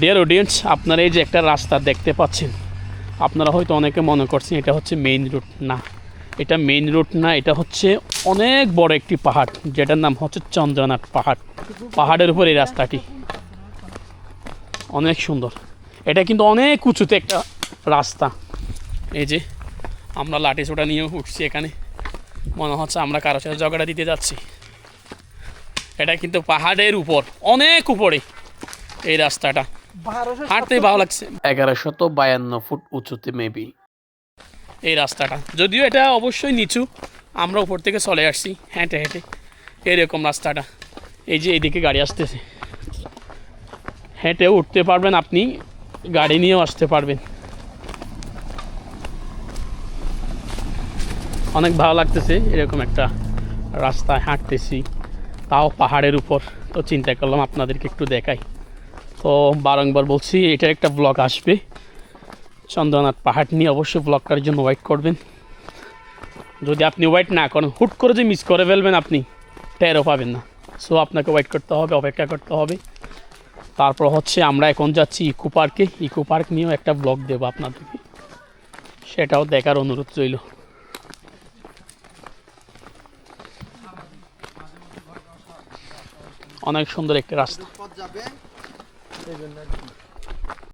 Dear audience আপনারা এই যে একটা রাস্তা দেখতে পাচ্ছেন, আপনারা হয়তো অনেকে মনে করছেন এটা হচ্ছে মেইন রুট না। এটা মেইন রুট না, এটা হচ্ছে অনেক বড় একটি পাহাড়, যেটার নাম হচ্ছে চন্দ্রনাথ পাহাড়। পাহাড়ের উপর এই রাস্তাটি। অনেক সুন্দর। এটা কিন্তু অনেক উঁচুতে একটা রাস্তা। এই যে, আমরা লাঠি ছোটা নিয়ে উঠছি এখানে। মনে হচ্ছে আমরা কারোর সাথে ঝগড়া দিতে যাচ্ছি। এটা কিন্তু পাহাড়ের উপর, অনেক উপরে এই রাস্তাটা। হাঁটতেই ভালো লাগছে। এগারোশত বায়ান্ন ফুট উঁচুতে মেবি এই রাস্তাটা। যদিও এটা অবশ্যই নিচু আমরা উপর থেকে চলে আসছি হেঁটে হেঁটে। এরকম রাস্তাটা। এই যে এইদিকে গাড়ি আসতেছে। হেঁটে উঠতে পারবেন আপনি গাড়ি নিয়েও আসতে পারবেন। অনেক ভালো লাগতেছে এরকম একটা রাস্তায় হাঁটতেছি তাও পাহাড়ের উপর। তো চিন্তা করলাম আপনাদেরকে একটু দেখাই। তো বারংবার বলছি, এটার একটা ব্লগ আসবে। চন্দ্রনাথ পাহাড় নিয়ে অবশ্যই ব্লগটার জন্য ওয়েট করবেন। যদি আপনি ওয়েট না করেন, হুট করে যে মিস করে ফেলবেন আপনি, টেরও পাবেন না। সো আপনাকে ওয়েট করতে হবে, অপেক্ষা করতে হবে। তারপর হচ্ছে আমরা এখন যাচ্ছি ইকো পার্কে। ইকো পার্ক নিয়েও একটা ব্লগ দেবো আপনাদেরকে। সেটাও দেখার অনুরোধ রইল। অনেক সুন্দর একটি রাস্তা। 这个那就